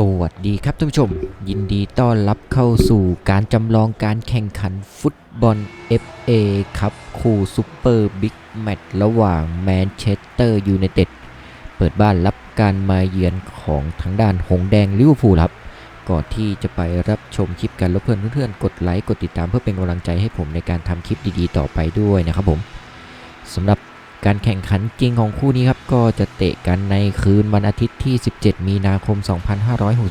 สวัสดีครับท่านผู้ชม ยินดีต้อนรับเข้าสู่การจำลองการแข่งขันฟุตบอล FA ครับคู่ซูเปอร์บิ๊กแมตช์ระหว่างแมนเชสเตอร์ยูไนเต็ดเปิดบ้านรับการมาเยือนของทางด้านหงแดงลิเวอร์พูลครับ ก่อนที่จะไปรับชมคลิปกันรบเพื่อนเพื่อนกดไลค์กดติดตามเพื่อเป็นกำลังใจให้ผมในการทำคลิปดีๆ ต่อไปด้วยนะครับผมสำหรับ การแข่งขันจริงของคู่นี้ครับก็จะเตะกันในคืนวันอาทิตย์ที่ 17 มีนาคม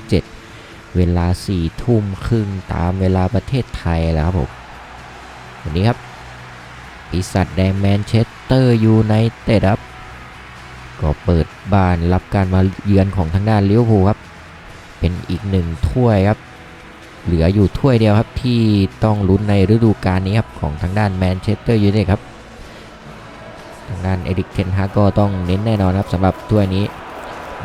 2567 เวลา 4 ทุ่มครึ่งตามเวลาประเทศไทยแล้วครับผมวันนี้ครับปีศาจแดงแมนเชสเตอร์ยูไนเต็ดครับ ก็เปิดบ้านรับการมาเยือนของทางด้านลิเวอร์พูลครับ เป็นอีกหนึ่งถ้วยครับ เหลืออยู่ถ้วยเดียวครับที่ต้องลุ้นในฤดูกาลนี้ครับของทางด้านแมนเชสเตอร์ยูไนเต็ดครับ ทางด้านเอริกเทนฮากก็ต้องเน้นแน่นอนครับสำหรับถ้วยนี้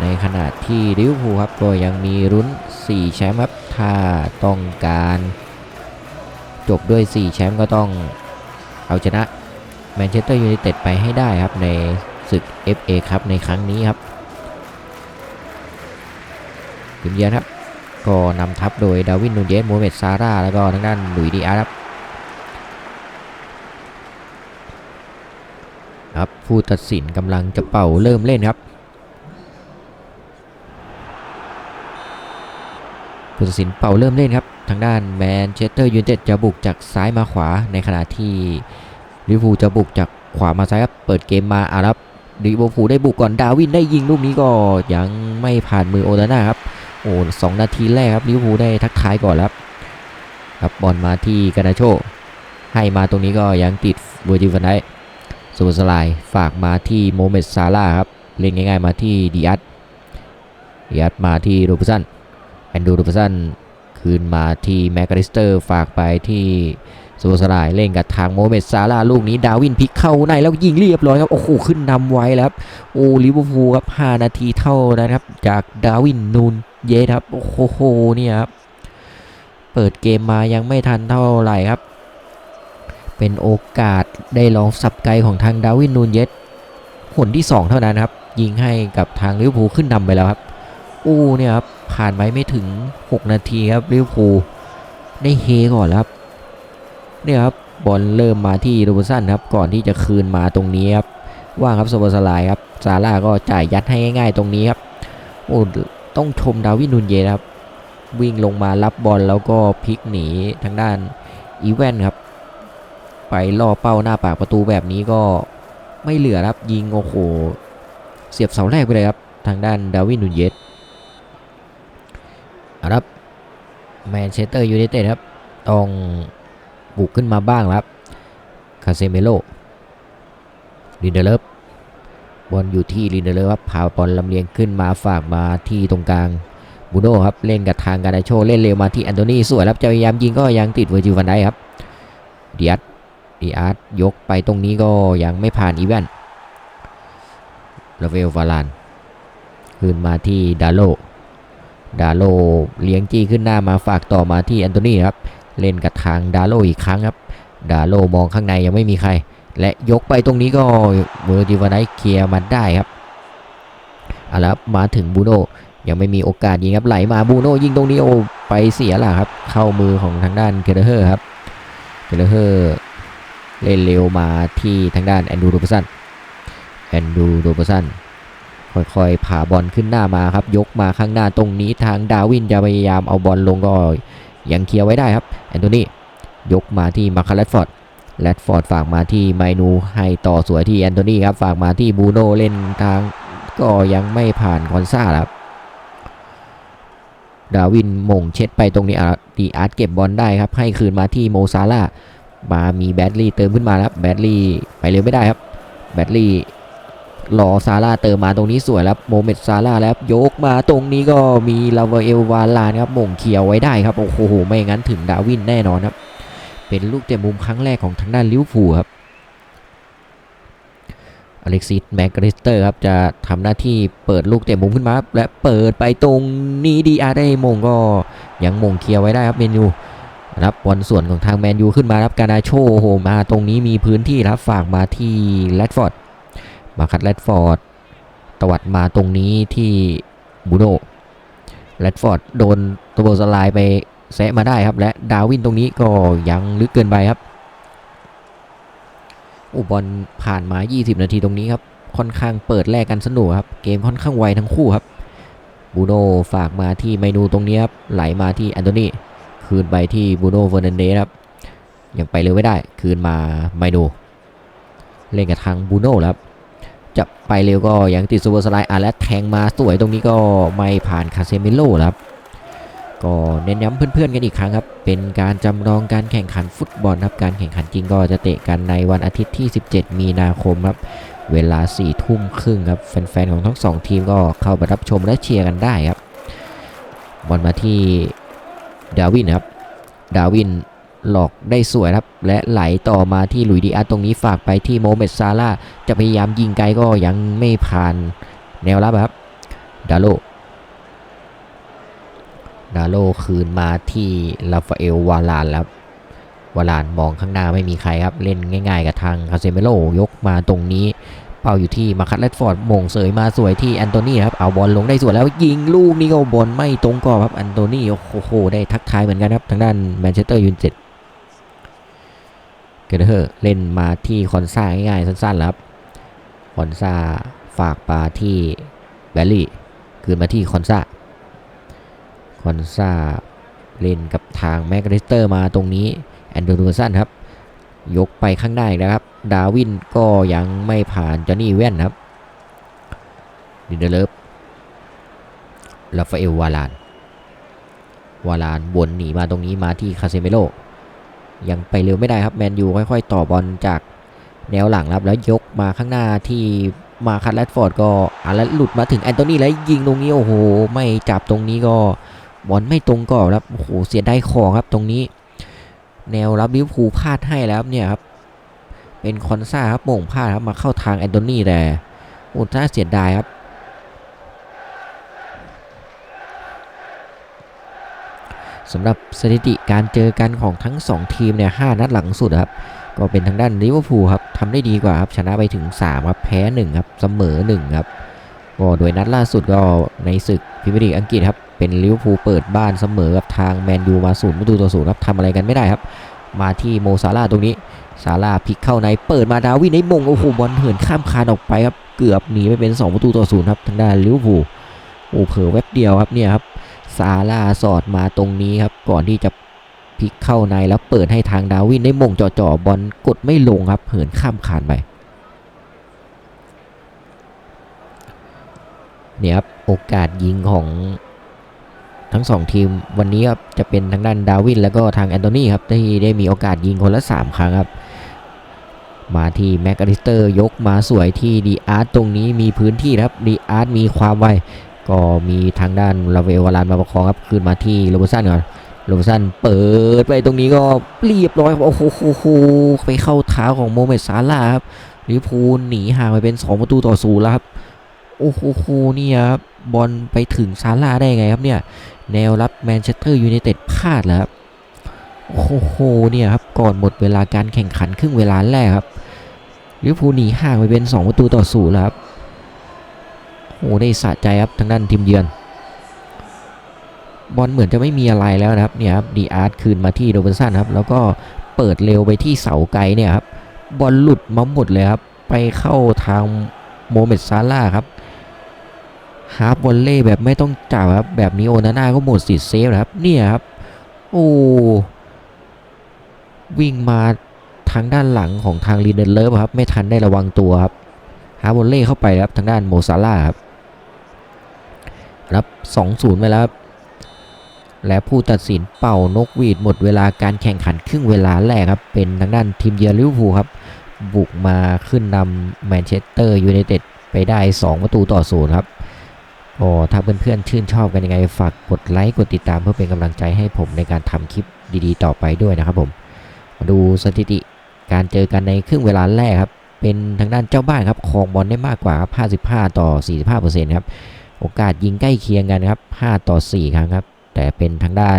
ในขณะที่ลิเวอร์พูลครับก็ยังมีรุ้น 4 แชมป์ครับถ้าต้องการจบด้วย 4 แชมป์ก็ต้องเอาชนะแมนเชสเตอร์ยูไนเต็ดไปให้ได้ครับในศึก FA ครับในครั้งนี้ครับทีมเยือนครับก็นำทัพโดยดาวินนูเยสโมเมตซาร่าแล้วก็ทางด้านหลุยดีอาร์ครับ ครับ ผู้ตัดสินกำลังจะเป่าเริ่มเล่นครับ ผู้ตัดสินเป่าเริ่มเล่นครับ ทางด้านแมนเชสเตอร์ยูไนเต็ดจะบุกจากซ้ายมาขวาในขณะที่ลิเวอร์พูลจะบุกจากขวามาซ้ายครับ เปิดเกมมาอารับลิเวอร์พูลได้บุกก่อนดาวินได้ยิงลูกนี้ก็ยังไม่ผ่านมือโอนาน่าครับ โอ้สองนาทีแรกครับลิเวอร์พูลได้ทักทายก่อนแล้วครับครับบอลมาที่กานาโชให้มาตรงนี้ก็ยังติดเวอร์จิฟันได้ สุสลายฝากมาที่โมเมดซาร่าครับ เล่นง่ายๆมาที่ดิอัตดิอัตมาที่โรบสันแอนดูโรบสันคืนมาที่แมกกาลิสเตอร์ฝากไปที่สุสลายเล่นกับทางโมเมดซาร่าลูกนี้ดาวินพลิกเข้าในแล้วยิงเรียบร้อยครับโอ้โหขึ้นนำไว้แล้วครับโอ้ลิเวอร์พูลครับ5นาทีเท่านะครับ จากดาวินนูนเยสครับโอ้โหเนี่ยครับเปิดเกมมายังไม่ทันเท่าไหร่ครับ เป็นโอกาสได้ลองสับไกลของทางดาวินนูนเยสหนที่ 2 เท่านั้นครับ ยิงให้กับทางลิเวอร์พูลขึ้นนำไปแล้วครับ อู้เนี่ยครับผ่านไปไม่ถึง 6 นาทีครับลิเวอร์พูลได้เฮก่อนแล้วครับเนี่ยครับบอลเริ่มมาที่โรบสันครับก่อนที่จะคืนมาตรงนี้ครับว่างครับสบสลายครับซาร่าก็จ่ายยัดให้ง่ายๆตรงนี้ครับโอ้ต้องชมดาวินนูนเยสครับวิ่งลงมารับบอลแล้วก็พลิกหนีทางด้านอีแวนครับ ไปล่อเป้าหน้าปากประตูแบบนี้ก็ไม่เหลือครับยิงโอ้โหเสียบเสาแรกไปเลยครับทางด้านดาวินนูนเยสครับแมนเชสเตอร์ยูไนเต็ดครับต้องบุกขึ้นมาบ้างครับคาเซเมโลลินเดเลฟบอลอยู่ที่ลินเดเลฟครับพาบอลลำเลียงขึ้นมาฝากมาที่ตรงกลางบูโน่ครับเล่นกับทางการาโชเล่นเร็วมาที่แอนโทนีสวยครับจะพยายามยิงก็ยังติดเวอร์จิวันไดครับเดียส ดีอาร์ตยกไปตรงนี้ก็ยังไม่ผ่านอีเวนลาเวลวาลานคืนมาที่ดาโล ดาโลเลี้ยงจี้ขึ้นหน้ามาฝากต่อมาที่แอนโทนีครับ เล่นกับทางดาโลอีกครั้งครับ ดาโลมองข้างในยังไม่มีใคร และยกไปตรงนี้ก็เวอร์จิวานไนเคลียร์มันได้ครับเอาละมาถึงบูโนยังไม่มีโอกาสยิงครับไหลมาบูโนยิงตรงนี้โอไปเสียหลักครับ เข้ามือของทางด้านเคเดอร์เฮอร์ครับเคเดอร์ เล่นเร็วมาที่ทางด้านแอนดูโรบสันแอนดูโรบสันค่อยๆผ่าบอลขึ้นหน้ามาครับ ยกมาข้างหน้าตรงนี้ทางดาวินจะพยายามเอาบอลลงก็ยังเคลียร์ไว้ได้ครับแอนโทนียกมาที่มาคาเลฟอร์ดแรดฟอร์ดฝากมาที่ไมนูให้ต่อสวยที่แอนโทนีครับฝากมาที่บูโนเล่นทางก็ยังไม่ผ่านคอนซ่าครับ ดาวินมงเช็ดไปตรงนี้อะดีอาร์ตเก็บบอลได้ครับ ให้คืนมาที่โมซาร่า มามีแบดลี่เติมขึ้นมาครับแบดลี่ไปเร็วไม่ได้ครับแบดลี่รอซาร่าเติมมาตรงนี้สวยแล้วโมเมดซาร่าแล้วยกมาตรงนี้ก็มีลาเวเอลวาลานครับมงเขียวไว้ได้ครับโอ้โหไม่งั้นถึงดาวินแน่นอนครับ เป็นลูกเตะมุมครั้งแรกของทางด้านลิวอร์พูครับอเล็กซิสแมกกริสเตอร์ครับจะทำหน้าที่เปิดลูกเตะมุมขึ้นมาครับและเปิดไปตรงนี้ดีอาร์ได้มงก็ยังมงเคลียร์ไว้ได้ครับเมนู นะครับบอลส่วนของทางแมนยูขึ้นมาครับการนาโชโหมาตรงนี้มีพื้นที่ครับฝากมาที่แรดฟอร์ดมาคัดแรดฟอร์ดตวัดมาตรงนี้ที่บูโนแรดฟอร์ดโดนตัวโบสลด์ไปแซะมาได้ครับ และดาวินตรงนี้ก็ยังลึกเกินไปครับอุบอลผ่านมา 20 นาทีตรงนี้ครับ ค่อนข้างเปิดแลกกันสนุกครับ เกมค่อนข้างไวทั้งคู่ครับบูโน่ฝากมาที่เมนูตรงนี้ครับ ไหลมาที่แอนโทนี คืนไปที่บูโน่เฟอร์นันเดสครับยังไปเร็วไม่ได้ คืนมาไมโนเล่นกับทางบูโน่ครับจะไปเร็วก็ยังติดซูเปอร์สไลด์อะและแทงมาสวยตรงนี้ก็ไม่ผ่านคาเซมิโลครับก็เน้นย้ำเพื่อนๆกันอีกครั้งครับ เป็นการจำลองการแข่งขันฟุตบอลครับ การแข่งขันจริงก็จะเตะกันในวันอาทิตย์ที่ 17 มีนาคมครับ เวลา4ทุ่มครึ่งครับ แฟนๆ ของทั้ง 2 ทีมก็เข้าไปรับชมและเชียร์กันได้ครับ บอลมาที่ ดาวินครับ ดาวินหลอกได้สวยครับ และไหลต่อมาที่หลุยดีอาตรงนี้ฝากไปที่โมเมดซาร่าจะพยายามยิงไกลก็ยังไม่ผ่านแนวรับครับ ดาโล ดาโลคืนมาที่ลาฟาเอลวาลานแล้วครับวาลานมองข้างหน้าไม่มีใครครับ เล่นง่าย ๆ กับทางคาเซเมโลยกมาตรงนี้ เป้าอยู่ที่มาคัตเลดฟอร์ดมงเสยมาสวยที่แอนโทนีครับเอาบอลลงได้สวยแล้วยิงลูกนี้ก็บอลไม่ตรงกรอบครับแอนโทนีโอ้โหได้ทักทายเหมือนกันครับทางด้านแมนเชสเตอร์ยูไนเต็ดเกเดอร์เล่นมาที่คอนซ่าง่ายๆสั้นๆแล้วครับคอนซ่าฝากปลาที่แบลลี่คืนมาที่คอนซ่าคอนซาเล่นกับทางแมกริสเตอร์มาตรงนี้แอนโดรูสันครับ ยกไปข้างหน้าอีกนะครับ ดาวินก็ยังไม่ผ่านจอห์นี่เว่นครับดินเดเลฟลาฟาเอลวาลาน วาลานวนหนีมาตรงนี้มาที่คาเซเมโลยังไปเร็วไม่ได้ครับแมนยูค่อยๆ ต่อบอลจากแนวหลังครับแล้วยกมาข้างหน้าที่มาคัตแรดฟอร์ดก็อะแล้วหลุดมาถึงแอนโทนีแล้วยิงตรงนี้โอ้โหไม่จับตรงนี้ก็บอลไม่ตรงก่อนครับโอ้โหเสียได้ของครับตรงนี้ แนวรับลิเวอร์พูลพลาดให้แล้วเนี่ยครับ เป็นคอนซ่าครับโมงพลาดครับมาเข้าทางแอนโทนีแต่โอ้น่าเสียดายครับ สำหรับสถิติการเจอกันของทั้ง 2 ทีมเนี่ยหนัดหลังสุดครับ ก็เป็นทางด้านลิเวอร์พูลครับทำได้ดีกว่าครับชนะไปถึง3ครับแพ้1ครับเสมอ1ครับก็โดยนัดล่าสุดก็ในศึก พรีเมียร์ลีกอังกฤษครับ เป็นลิเวอร์พูลเปิดบ้านเสมอกับทางแมนยูมาศูนย์ประตูต่อศูนย์ครับทำอะไรกันไม่ได้ครับ มาที่โมซาร่าตรงนี้ซาร่าพลิกเข้าในเปิดมาดาวินในมงโอ้โหบอลเหินข้ามคานออกไปครับ เกือบหนีไปเป็น 2 ประตูต่อศูนย์ครับทางด้านลิเวอร์พูลโอ้เผลอแวบเดียวครับเนี่ยครับซาร่าสอดมาตรงนี้ครับก่อนที่จะพลิกเข้าในแล้วเปิดให้ทางดาวินได้มงจ่อๆบอลกดไม่ลงครับ เหินข้ามคานไปเนี่ยครับ โอกาสยิงของทั้งสองทีมวันนี้ครับจะเป็นทางด้านดาวินแล้วก็ทางแอนโทนีครับที่ได้มีโอกาสยิงคนละ 3 ครั้งครับ มาที่แม็กอลิสเตอร์ยกมาสวยที่ดีอาร์ตตรงนี้มีพื้นที่ครับดีอาร์ตมีความไวก็มีทางด้านลาเวลวาลานมาประคองครับคืนมาที่โรบสันก่อนโรบสันเปิดไปตรงนี้ก็เรียบร้อยโอ้โหโโหไปเข้าเท้าของโมเมดซาร่าครับลิพูลหนีห่างไปเป็น 2 ประตูต่อศูนย์แล้วครับ โอ้โหนี่ครับบอลไปถึงซาร่าได้ไงครับเนี่ย แนวรับแมนเชสเตอร์ยูไนเต็ดพลาดแล้วครับโอ้โหเนี่ยครับก่อนหมดเวลาการแข่งขันครึ่งเวลาแรกครับลิเวอร์พูลหนีห่างไปเป็น 2 ประตูต่อศูนย์แล้วครับโอ้ได้สะใจครับทางด้านทีมเยือน บอลเหมือนจะไม่มีอะไรแล้วนะครับเนี่ยครับดีอาร์ตคืนมาที่โรเบนสันครับ แล้วก็เปิดเร็วไปที่เสาไกลเนี่ยครับบอลหลุดมาหมดเลยครับ ไปเข้าทางโมเมดซาร่าครับ ฮาร์ปวอลเล่แบบไม่ต้องจับครับ แบบนี้โอนาน่าก็หมดสิทธิ์เซฟครับ เนี่ยครับ โอ้วิ่งมาทางด้านหลังของทางลีเดนเลิฟครับ ไม่ทันได้ระวังตัวครับฮาร์ปวอลเล่เข้าไปครับทางด้านโมซาร่าครับรับ 2-0 ไปแล้วครับ และผู้ตัดสินเป่านกหวีดหมดเวลาการแข่งขันครึ่งเวลาแรกครับ เป็นทางด้านทีมเยือนลิเวอร์พูลครับ บุกมาขึ้นนำแมนเชสเตอร์ยูไนเต็ดไปได้ 2 ประตูต่อศูนย์ครับ โอ้ถ้าเพื่อนๆชื่นชอบกันยังไงฝากกดไลค์กดติดตามเพื่อเป็นกำลังใจให้ผมในการทำคลิปดีๆ ต่อไปด้วยนะครับผมมาดูสถิติการเจอกันในครึ่งเวลาแรกครับเป็นทางด้านเจ้าบ้านครับครองบอลได้มากกว่าครับ55 ต่อ 45%ครับโอกาสยิงใกล้เคียงกันครับ 5 ต่อ 4 ครั้งครับ แต่เป็นทางด้าน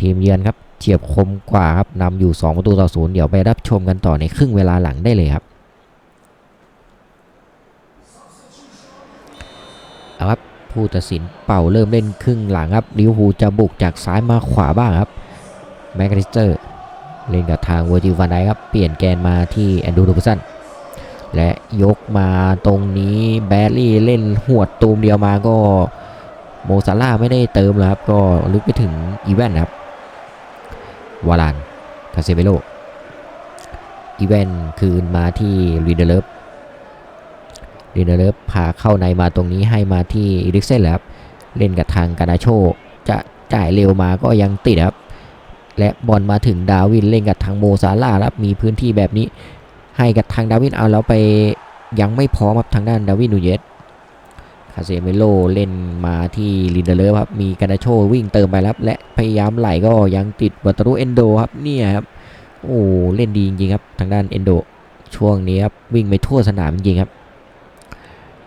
ทีมเยือนครับเฉียบคมกว่าครับนำอยู่ 2 ประตูต่อศูนย์เดี๋ยวไปรับชมกันต่อในครึ่งเวลาหลังได้เลยครับเอาครับ ผู้ตัดสินเป่าเริ่มเล่นครึ่งหลังครับลิวอร์พูจะบุกจากซ้ายมาขวาบ้างครับแมคคาลิสเตอร์เล่นกับทางเวอร์จิล van ไดครับ เปลี่ยนแกนมาที่แอนดูโรบสันและยกมาตรงนี้แบรลี่เล่นหวดตูมเดียวมาก็โมซาล่าไม่ได้เติมแล้วครับ ก็ลึกไปถึงอีแวนครับวาลานคาเซเบโลอีแวนคืนมาที่รีเดเลฟ ดินเดเลฟพาเข้าในมาตรงนี้ให้มาที่อีริกเซนแหละครับเล่นกับทางกานาโชจะจ่ายเร็วมาก็ยังติดครับ และบอลมาถึงดาวินเล่นกับทางโมซาล่าครับมีพื้นที่แบบนี้ ให้กับทางดาวินเอาแล้วไปยังไม่พร้อมครับทางด้านดาวินนูเยสคาเซเมโลเล่นมาที่ลินเดเลฟครับมีกานาโชวิ่งเติมไปครับและพยายามไหลก็ยังติดวัตรุเอนโดครับเนี่ยครับโอ้เล่นดีจริงๆครับทางด้านเอนโดช่วงนี้ครับวิ่งไปทั่วสนามจริงครับ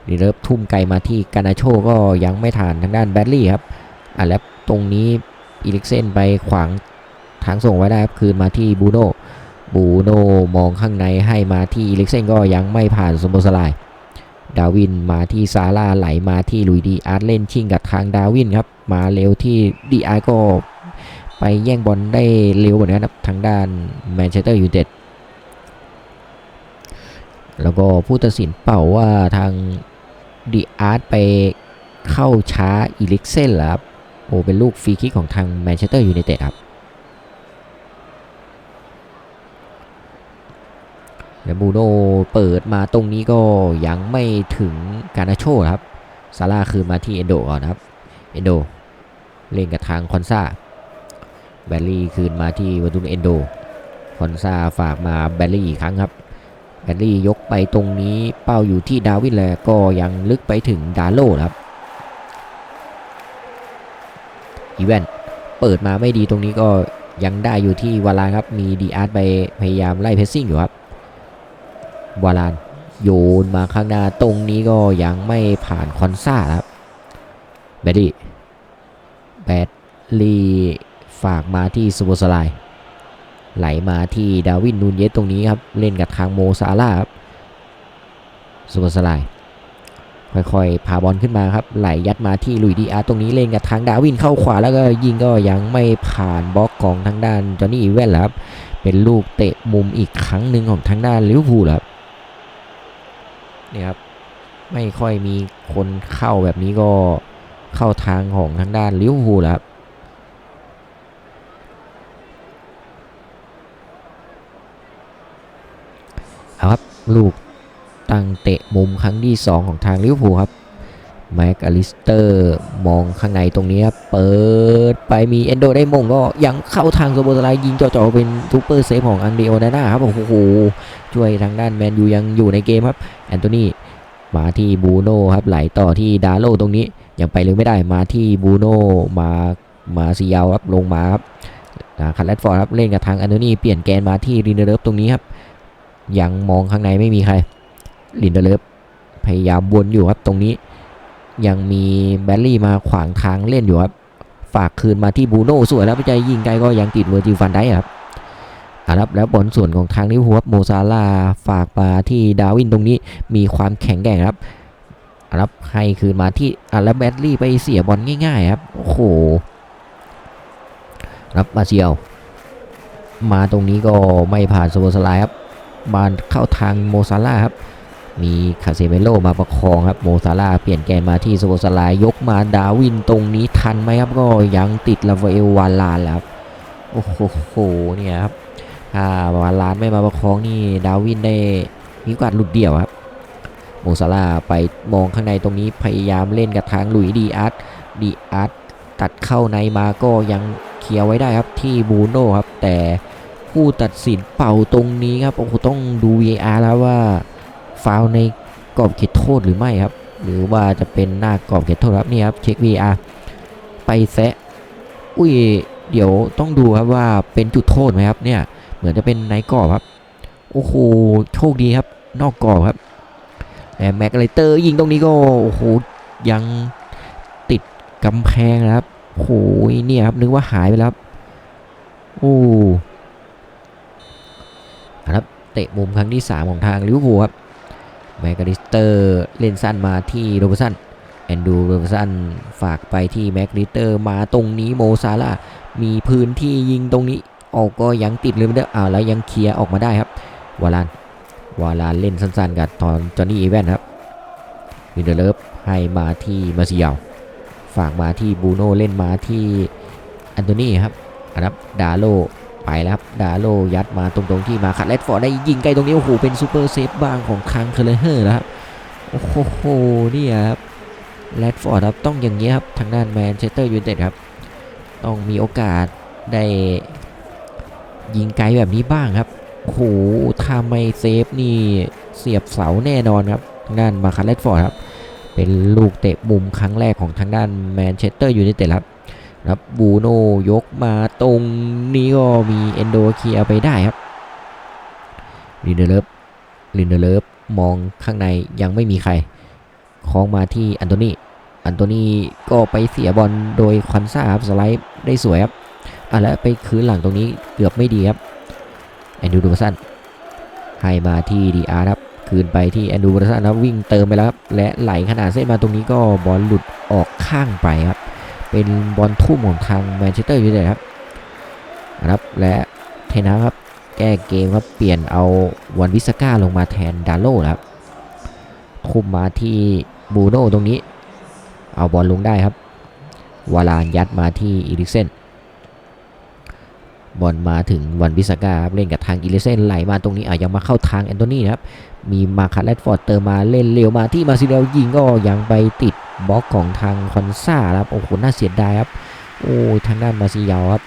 ดีเลิฟทุ่มไกลมาที่กานาโชก็ยังไม่ทานทางด้านแบดลี่ครับอะแล้วตรงนี้อีลิกเซนไปขวางทางส่งไว้ได้ครับคืนมาที่บูโนบูโนมองข้างในให้มาที่อีลิกเซนก็ยังไม่ผ่านสมบูรสลายดาวินมาที่ซาร่าไหลมาที่ลุยดีอาร์ตเล่นชิงกับทางดาวินครับมาเร็วที่ดีอาร์ก็ไปแย่งบอลได้เร็วเหมือนกันครับทางด้านแมนเชสเตอร์ยูไนเต็ดแล้วก็ผู้ตัดสินเป่าว่าทาง ดีอาร์ตไปเข้าช้าอีลิกเซนแล้วครับโอ้เป็นลูกฟรีคิกของทางแมนเชสเตอร์ยูไนเต็ดครับแล้วบูโน่เปิดมาตรงนี้ก็ยังไม่ถึงการนาโชครับซาร่าคืนมาที่เอนโดก่อนครับเอนโดเล่นกับทางคอนซาแบลลี่คืนมาที่วัตุนเอนโดคอนซาฝากมาแบลลี่อีกครั้งครับ แบดลี่ยกไปตรงนี้เป้าอยู่ที่ดาวินแลก็ยังลึกไปถึงดาโลครับอีแวนเปิดมาไม่ดีตรงนี้ก็ยังได้อยู่ที่วาลานครับมีดีอาร์ตไปพยายามไล่เพสซิ่งอยู่ครับวาลานโยนมาข้างหน้าตรงนี้ก็ยังไม่ผ่านคอนซ่าครับแบดลี่แบดลี่ฝากมาที่ซูโบสไล ไหลมาที่ดาวินนูนเยสตรงนี้ครับ เล่นกับทางโมซาลาครับสุภสลายค่อยๆ พาบอลขึ้นมาครับ ไหลยัดมาที่ลุยดีอาร์ตรงนี้เล่นกับทางดาวินเข้าขวาแล้วก็ยิงก็ยังไม่ผ่านบล็อกของทางด้านจอห์นนี่อีเวนครับ เป็นลูกเตะมุมอีกครั้งหนึ่งของทางด้านลิเวอร์พูลครับนี่ครับไม่ค่อยมีคนเข้าแบบนี้ก็เข้าทางของทางด้านลิเวอร์พูลครับ เอาครับ ลูกตั้งเตะมุมครั้งที่ 2 ของทางลิเวอร์พูลครับแม็กอลิสเตอร์มองข้างในตรงนี้ครับเปิดไปมีเอนโดได้มงก็ยังเข้าทางโซโบสไลยิงจ่อๆเป็นซูเปอร์เซฟของอังเดโอนาน่าครับ โอ้โห ช่วยทางด้านแมนยูยังอยู่ในเกมครับ แอนโทนีมาที่บูโน่ครับไหลต่อที่ดาโลตรงนี้ ยังไปเร็วไม่ได้มาที่บูโน่มามาซียาวครับลงมาครับคันแรดฟอร์ดครับเล่นกับทางแอนโทนีเปลี่ยนแกนมาที่รินเดเลฟตรงนี้ครับ ยังมองข้างในไม่มีใคร ลินเดเลฟพยายามวนอยู่ครับตรงนี้ ยังมีแบลลี่มาขวางทางเล่นอยู่ครับ ฝากคืนมาที่บูโน่สวยแล้วไปใจยิงไกลก็ยังติดเวอร์จิฟันได้ครับอะครับแล้วบอลส่วนของทางลิเวอร์พูลครับโมซาลาฝากมาที่ดาวินตรงนี้มีความแข็งแกร่งครับอะครับให้คืนมาที่อะแล้วแบดลี่ไปเสียบอลง่ายๆครับโอ้โหรับมาเซียว มาตรงนี้ก็ไม่ผ่านโซโบสไลครับ มาเข้าทางโมซาล่าครับ มีคาเซเมโลมาประคองครับโมซาล่าเปลี่ยนแกนมาที่โซโบสลายยกมาดาวินตรงนี้ทันไหมครับก็ยังติดลาเอลวาลานแล้วครับโอ้โหเนี่ยครับถ้าวาลานไม่มาประคองนี่ดาวินได้มีโอกาสหลุดเดี่ยวครับโมซาล่าไปมองข้างในตรงนี้พยายามเล่นกับทางหลุยดีอาร์ตดีอาร์ตตัดเข้าในมาก็ยังเคลียร์ไว้ได้ครับที่บูโน่ครับแต่ ผู้ตัดสินเป่าตรงนี้ครับโอ้โหต้องดู VAR แล้วว่าฟาวในกรอบเขตโทษหรือไม่ครับ หรือว่าจะเป็นหน้ากรอบเขตโทษครับนี่ครับเช็ค VAR ไปแซะอุ้ยเดี๋ยวต้องดูครับว่าเป็นจุดโทษไหมครับเนี่ยเหมือนจะเป็นในกรอบครับโอ้โหโชคดีครับ นอกกรอบครับแต่แม็กไลเตอร์ยิงตรงนี้ก็โอ้โหยังติดกำแพงนะครับโอ้โหเนี่ยครับนึกว่าหายไปแล้วครับโอ้ เตะมุมครั้งที่ 3 ของทางลิเวอร์พูลครับแมกกาลิสเตอร์เล่นสั้นมาที่โรบสันแอนดูเรอร์สันฝากไปที่แมกลิสเตอร์มาตรงนี้โมซาลามีพื้นที่ยิงตรงนี้ออกก็ยังติดเลยไม่ได้อ้าวแล้วยังเคลียร์ออกมาได้ครับวาลานวาลานเล่นสั้นๆกับตอนจอห์นนี่อีแวนครับวินเดอร์เลิฟให้มาที่มาซิยาวฝากมาที่บูโน่เล่นมาที่อันโตนี่ครับอันนับดาโล ไปแล้วครับดาโลยัดมาตรงๆที่มาคัดเลดฟอร์ได้ยิงไกลตรงนี้โอ้โหเป็นซูเปอร์เซฟบ้างของคังเคเลเฮอร์นะครับโอ้โหเนี่ยครับแรดฟอร์ดครับต้องอย่างนี้ครับทางด้านแมนเชสเตอร์ยูไนเต็ดครับต้องมีโอกาสได้ยิงไกลแบบนี้บ้างครับโอ้โหถ้าไม่เซฟนี่เสียบเสาแน่นอนครับทางด้านมาคาร์เลดฟอร์ดครับเป็นลูกเตะมุมครั้งแรกของทางด้านแมนเชสเตอร์ยูไนเต็ดครับ ครับบูโนยกมาตรงนี้ก็มีเอนโดเคลียไปได้ครับลินเดเลฟลินเดเลฟมองข้างในยังไม่มีใครคล้องมาที่อันโตนีอันโตนีก็ไปเสียบอลโดยควันซ่าครับสไลด์ได้สวยครับอะแล้วไปคืนหลังตรงนี้เกือบไม่ดีครับแอนดูดูสันให้มาที่ดีอาร์ครับคืนไปที่แอนดูดูสันครับวิ่งเติมไปแล้วครับและไหลขนาดเส้นมาตรงนี้ก็บอลหลุดออกข้างไปครับ เป็นบอลทุ่มของทางแมนเชสเตอร์ยูไนเต็ดครับนะครับและเทนะครับแก้เกมครับเปลี่ยนเอาวันวิสก้าลงมาแทนดาโลครับคุมมาที่บูโน่ตรงนี้ เอาบอลลงได้ครับ วาลานยัดมาที่อีริเซนบอลมาถึงวันบิสกาครับเล่นกับทางอีริเซนไหลมาตรงนี้อะยังมาเข้าทางแอนโทนีนะครับ มีมาคาร์เลตฟอร์ดเติมมาเล่นเร็วมาที่มาซิเดลยิงก็ยังไปติดบล็อกของทางคอนซ่าครับโอ้โหน่าเสียดายครับโอ้ทางด้านมาซิยาวครับ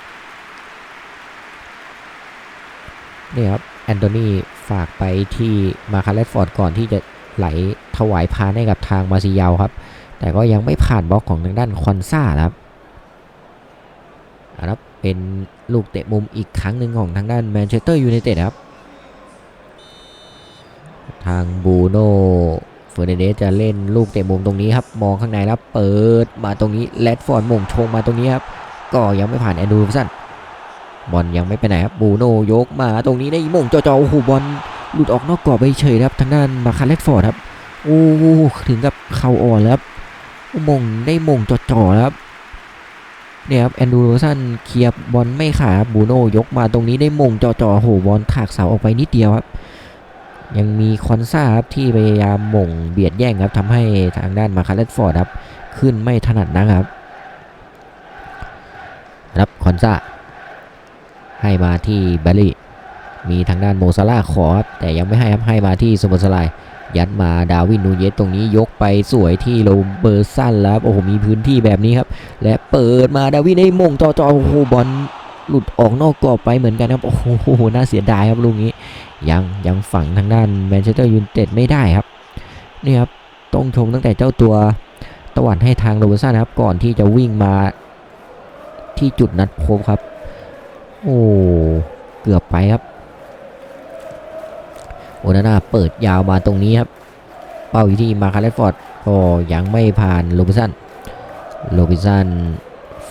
นี่ครับแอนโทนีฝากไปที่มาคาร์เลตฟอร์ดก่อนที่จะไหลถวายพานให้กับทางมาซิยาวครับ แต่ก็ยังไม่ผ่านบล็อกของทางด้านคอนซ่าครับอะครับเป็นลูกเตะมุมอีกครั้งหนึ่งของทางด้านแมนเชสเตอร์ยูไนเต็ดครับ ทางบูโน่เฟอร์นันเดสจะเล่นลูกเตะมุมตรงนี้ครับ มองข้างในแล้วเปิดมาตรงนี้แรดฟอร์ดมงชงมาตรงนี้ครับ ก็ยังไม่ผ่านแอนดูสันบอลยังไม่ไปไหนครับบูโน่ยกมาตรงนี้ได้มงจ่อๆโอ้โหบอลหลุดออกนอกกรอบไปเฉยครับทางด้านมาคาร์เลตฟอร์ดครับโอ้ถึงกับเข่าอ่อนแล้วครับมงได้มงจ่อๆแล้วครับเนี่ยครับแอนดูโรสันเคลียร์บอลไม่ขาดบูโน่ยกมาตรงนี้ได้มงจ่อๆโหบอลถากเสาออกไปนิดเดียวครับ ยังมีคอนซ่าครับที่พยายามมงเบียดแย่งครับทำให้ทางด้านมาคาร์เลตฟอร์ดครับขึ้นไม่ถนัดนะครับ รับคอนซ่าให้มาที่แบลลี่มีทางด้านโมซาร่าขอครับแต่ยังไม่ให้ครับให้มาที่สมบสลายยัดมาดาวินนูเยสตรงนี้ยกไปสวยที่โรเบอร์สันแล้วโอ้โหมีพื้นที่แบบนี้ครับ และเปิดมาดาวินให้มงจ่อจอโอ้โหบอลหลุดออกนอกกรอบไปเหมือนกันครับโอ้โหน่าเสียดายครับลูกนี้ ยังยังฝังทางด้านแมนเชสเตอร์ยูไนเต็ดไม่ได้ครับนี่ครับต้องชมตั้งแต่เจ้าตัวตะวันให้ทางโรเบอร์สันครับ ก่อนที่จะวิ่งมาที่จุดนัดพบครับ โอ้เกือบไปครับโอนาน่าเปิดยาวมาตรงนี้ครับ เป้าอยู่ที่มาคาร์เลตฟอร์ดก็ยังไม่ผ่านโรบินสันโรบินสัน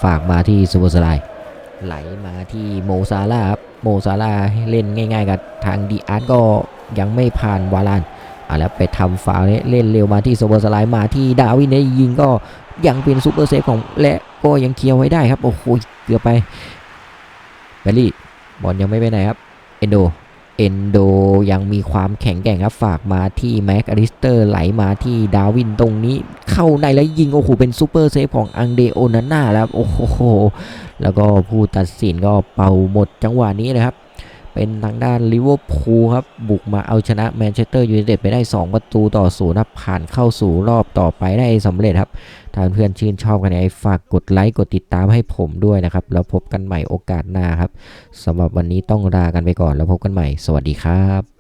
ฝากมาที่ซูเปอร์สไลด์ไหลมาที่โมซาร่าครับ โมซาลาเล่นง่าย ๆ กับทางดีอาร์ตก็ยังไม่ผ่านวาลานอะแล้วไปทำฟาวเล่นเร็วมาที่โซโบสไลด์มาที่ดาวินได้ยิงก็ยังเป็นซูเปอร์เซฟของและก็ยังเคลียร์ไว้ได้ครับ โอ้โหเกือบไปแบลลี่บอลยังไม่ไปไหนครับ เอนโด เอนโดยังมีความแข็งแกร่งครับฝากมาที่แม็กอลิสเตอร์ไหลมาที่ดาวินตรงนี้ เข้าในแล้วยิง โอ้โห เป็นซูเปอร์เซฟของอังเดโอนาน่าแล้ว โอ้โห แล้วก็ผู้ตัดสินก็เป่าหมดจังหวะนี้นะครับ เป็นทางด้านลิเวอร์พูลครับ บุกมาเอาชนะแมนเชสเตอร์ยูไนเต็ดไปได้ 2 ประตูต่อศูนย์นะผ่านเข้าสู่รอบต่อไปได้สำเร็จครับ ถ้าเพื่อนชื่นชอบกันไงฝากกดไลค์ กดติดตามให้ผมด้วยนะครับ แล้วพบกันใหม่โอกาสหน้าครับสำหรับวันนี้ต้องลากันไปก่อนแล้วพบกันใหม่ สวัสดีครับ